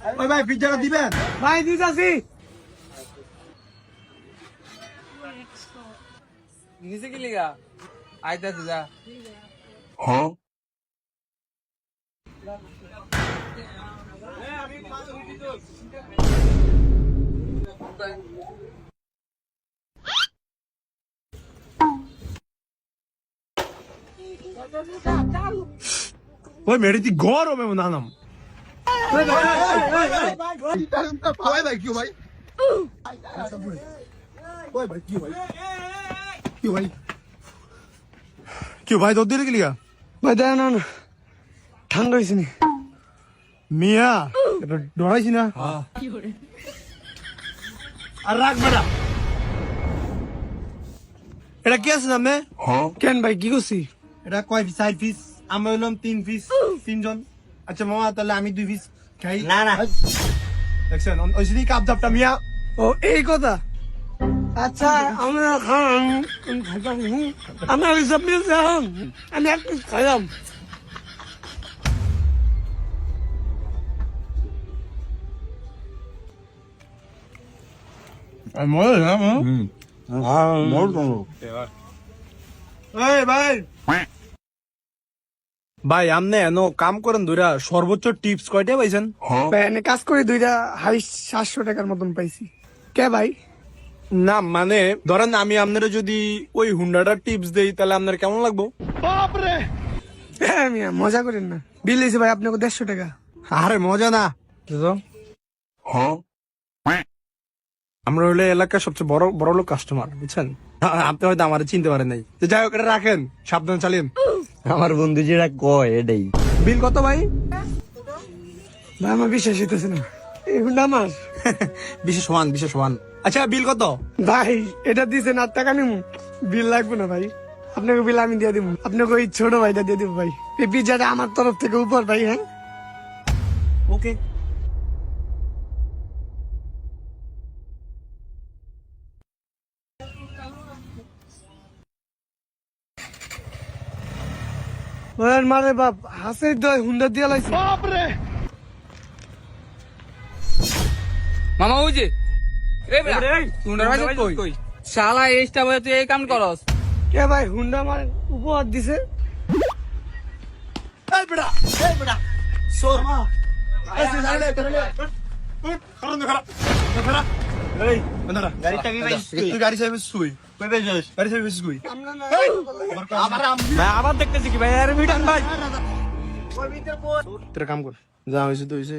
ওই ভাই পিজ্জাটা দিবেন ভাই দিতাছি নিচে কি লিগা আইতাছে যা ওই মেরেছি গরমে নানাম ভাই ভাই ওই ভাই কি দিলে কি লিগা ভাই দেয় না ঠান্ডা হয়েছে নি মিয়া ডরাইছি না আর রাখ বেটা এটা কি আছে সামনে কেন ভাই কি করছি এটা কয় পিস চার পিস আমরা হইলাম তিন পিস তিনজন আচ্ছা মামা তাহলে আমি দুই পিস না না দেখছেন ওই যদি কাপ জাপটা মিয়া ও এই কথা আচ্ছা আমরা খান আমি খাইতাম হুম। আমার হিসাব মিলছে এখন। আমি এক পিস খাইলাম মজা না এই ভাই ভাই আমনে এনো কাম করেন দুইরা সর্বোচ্চ টিপস কয়টা পাইছেন? ভাই এনে কাজ করে দুইটা হাই সাতশো টাকার মতন পাইছি। কে ভাই? না মানে ধরেন আমি আপনারা যদি ওই হুন্ডাটার টিপস দেই তাহলে আপনার কেমন লাগবো? হ্যাঁ মিয়া মজা করেন না। বিল দিয়েছে ভাই আপনাকে দেড়শো টাকা। আরে মজা না। আমরা হলে এলাকার সবচেয়ে বড় বড় লোক কাস্টমার বুঝছেন? আপনি হয়তো আমার চিনতে পারেন নাই। তো যাই হোক এটা রাখেন। সাবধান চালিয়েন। আমার বন্ধু যেটা কয় এটাই। বিল কত ভাই? ভাই আমার বিশ্বাস হইতেছে না। হুন্ডা আমার। বিশেষ ওয়ান বিশেষ ওয়ান। আচ্ছা বিল কত? ভাই এটা দিছেন আর টাকা নিমু। বিল লাগবে না ভাই। আপনাকে বিল আমি দিয়ে দিব আপনাকে ওই ছোট ভাইটা দিয়ে দিব ভাই। এই পিজ্জাটা আমার তরফ থেকে উপর ভাই হ্যাঁ? ওকে ওর মারে বাপ হাসে দয় হুন্ডা দিয়ে লাইছে। মামা ওই যে এ বেটা তুই ভাই কই? শালা এইটা বলে তুই এই কাম করস। কে ভাই হুন্ডা আমার উপহার দিছে? এই বেটা এই বেটা সোর মা এই সে জানে করে লে খারাপ না খারাপ খারাপ এই বন্ধরা গাড়িটা কি ভাই তুই গাড়ি চাইবে সুই। আবার দেখতেছি কি ভাই? আরে মিটান ভাই। তোর কাম কর যা হয়েছে তো হইছে